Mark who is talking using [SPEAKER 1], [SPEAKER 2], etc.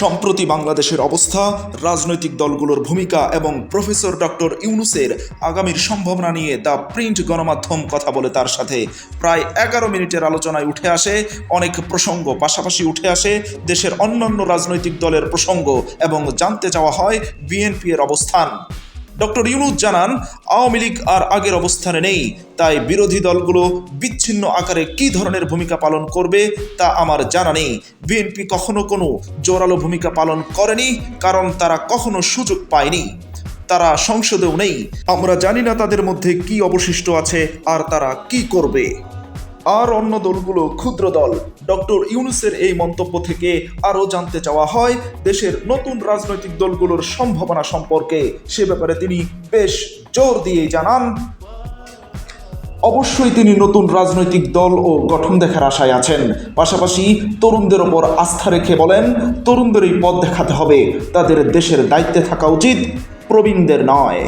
[SPEAKER 1] সম্প্রতি বাংলাদেশের অবস্থা, রাজনৈতিক দলগুলোর ভূমিকা এবং প্রফেসর ডক্টর ইউনুসের আগামীর সম্ভাবনা নিয়ে দ্য প্রিন্ট গণমাধ্যম কথা বলে তার সাথে। প্রায় এগারো মিনিটের আলোচনায় উঠে আসে, অনেক প্রসঙ্গ পাশাপাশি উঠে আসে দেশের অন্যান্য রাজনৈতিক দলের প্রসঙ্গ এবং জানতে চাওয়া হয় বিএনপি এর অবস্থান। ডক্টর ইউনুস জানান, আওয়ামী লীগ আর আগের অবস্থানে নেই। তাই বিরোধী দলগুলো বিচ্ছিন্ন আকারে কী ধরনের ভূমিকা পালন করবে তা আমার জানা নেই। বিএনপি কখনো কোনো জোরালো ভূমিকা পালন করেনি, কারণ তারা কখনো সুযোগ পায়নি। তারা সংসদেও নেই। আমরা জানি না তাদের মধ্যে কি অবশিষ্ট আছে আর তারা কি করবে। আর অন্য দলগুলো ক্ষুদ্র দল। ডক্টর ইউনুসের এই মন্তব্য থেকে আরও জানতে চাওয়া হয়, দেশের নতুন রাজনৈতিক দলগুলোর সম্ভাবনা সম্পর্কে। সে ব্যাপারে তিনি বেশ জোর দিয়ে জানান, অবশ্যই তিনি নতুন রাজনৈতিক দল ও গঠন দেখার আশায় আছেন। পাশাপাশি তরুণদের ওপর আস্থা রেখে বলেন, তরুণদেরই পথ দেখাতে হবে। তাদের দেশের দায়িত্বে থাকা উচিত প্রবীণদের নয়।